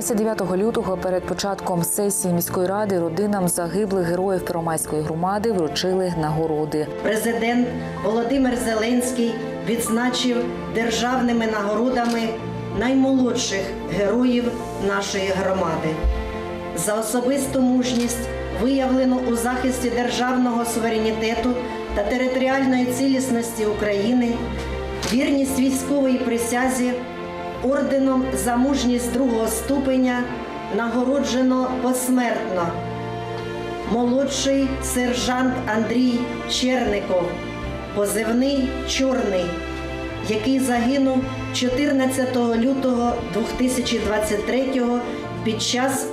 29 лютого перед початком сесії міської ради родинам загиблих героїв Первомайської громади вручили нагороди. Президент Володимир Зеленський відзначив державними нагородами наймолодших героїв нашої громади. За особисту мужність виявлену у захисті державного суверенітету та територіальної цілісності України, вірність військової присязі орденом за мужність другого ступеня нагороджено посмертно молодший сержант Андрій Черников, позивний Чорний, який загинув 14 лютого 2023 під час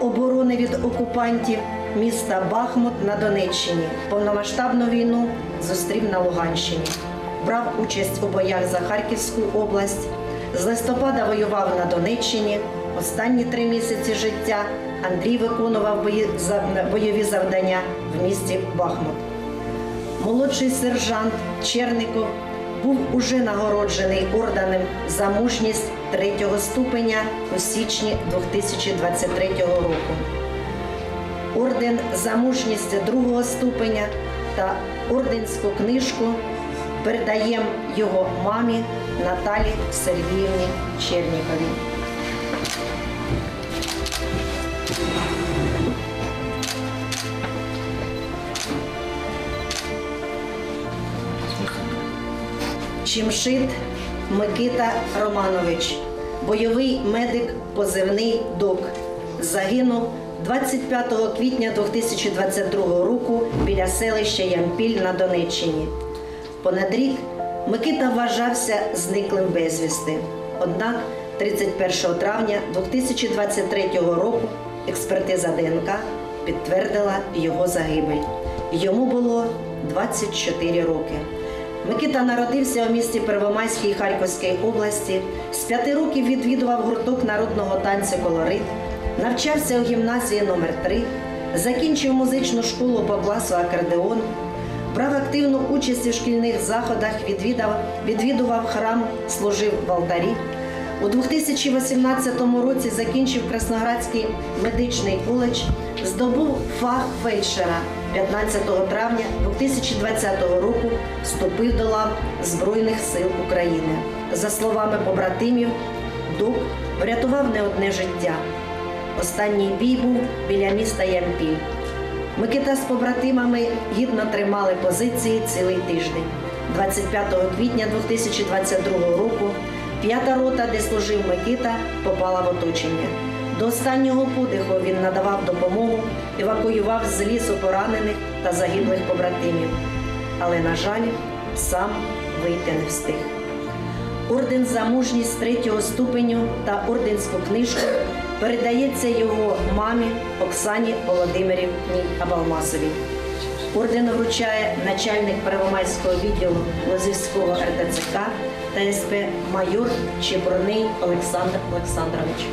оборони від окупантів міста Бахмут на Донеччині. Повномасштабну війну зустрів на Луганщині. Брав участь у боях за Харківську область. З листопада воював на Донеччині. Останні три місяці життя Андрій виконував бойові завдання в місті Бахмут. Молодший сержант Черников був уже нагороджений орденем за мужність третього ступеня у січні 2023 року. Орден за мужність другого ступеня та орденську книжку передаємо його мамі Наталі Сергіївні Черніковій. Чимшит Микита Романович, бойовий медик позивний ДОК. Загинув 25 квітня 2022 року біля селища Ямпіль на Донеччині. Понад рік Микита вважався зниклим безвісти. Однак 31 травня 2023 року експертиза ДНК підтвердила його загибель. Йому було 24 роки. Микита народився у місті Первомайській Харківської області. З п'яти років відвідував гурток народного танцю Колорит, навчався у гімназії номер 3 закінчив музичну школу по класу акордеон, брав активну участь у шкільних заходах, відвідав, відвідував храм, служив в алтарі. У 2018 році закінчив Красноградський медичний коледж, здобув фах фельдшера. 15 травня 2020 року вступив до лав Збройних сил України. За словами побратимів, ДОК врятував не одне життя. Останній бій був біля міста Ямпіль. Микита з побратимами гідно тримали позиції цілий тиждень. 25 квітня 2022 року п'ята рота, де служив Микита, попала в оточення. До останнього подиху він надавав допомогу, евакуював з лісу поранених та загиблих побратимів. Але, на жаль, сам вийти не встиг. Орден за мужність третього ступеню та орденську книжку передається його мамі Оксані Володимирівні Абалмасовій. Орден вручає начальник Первомайського відділу Лозівського РТЦК та СП майор Чебурний Олександр Олександрович.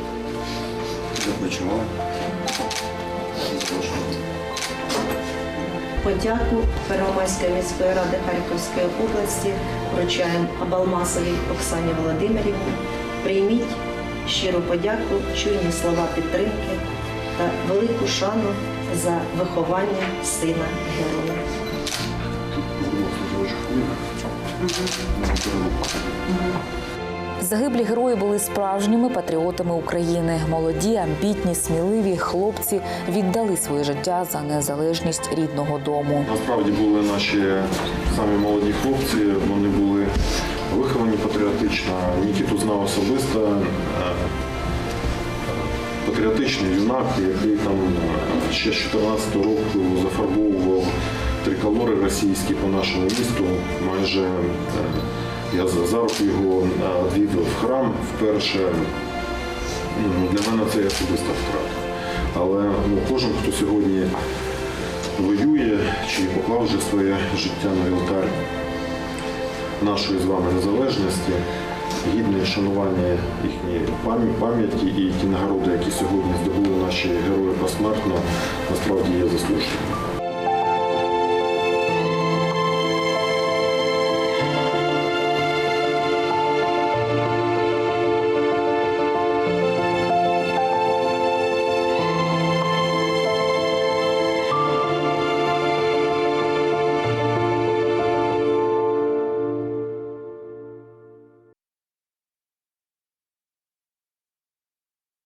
Подяку Первомайської міської ради Харківської області вручаємо Абалмасовій Оксані Володимирівні. Прийміть щиру подяку, чуйні слова підтримки та велику шану за виховання сина героя. Загиблі герої були справжніми патріотами України. Молоді, амбітні, сміливі хлопці віддали своє життя за незалежність рідного дому. Насправді були наші самі молоді хлопці, вони були виховані патріотично. Нікіту знав особисто. Е, Патріотичний юнак, який там ще з 14 року зафарбовував триколори російські по нашому місту. Майже е, я за руку його е, відвів в храм вперше. Ну, Для мене це особиста втрата. Але ну, кожен, хто сьогодні воює чи поклав вже своє життя на вівтар нашої з вами незалежності, гідне шанування їхньої пам'яті і ті нагороди, які сьогодні здобули наші герої посмертно, насправді є заслуженими.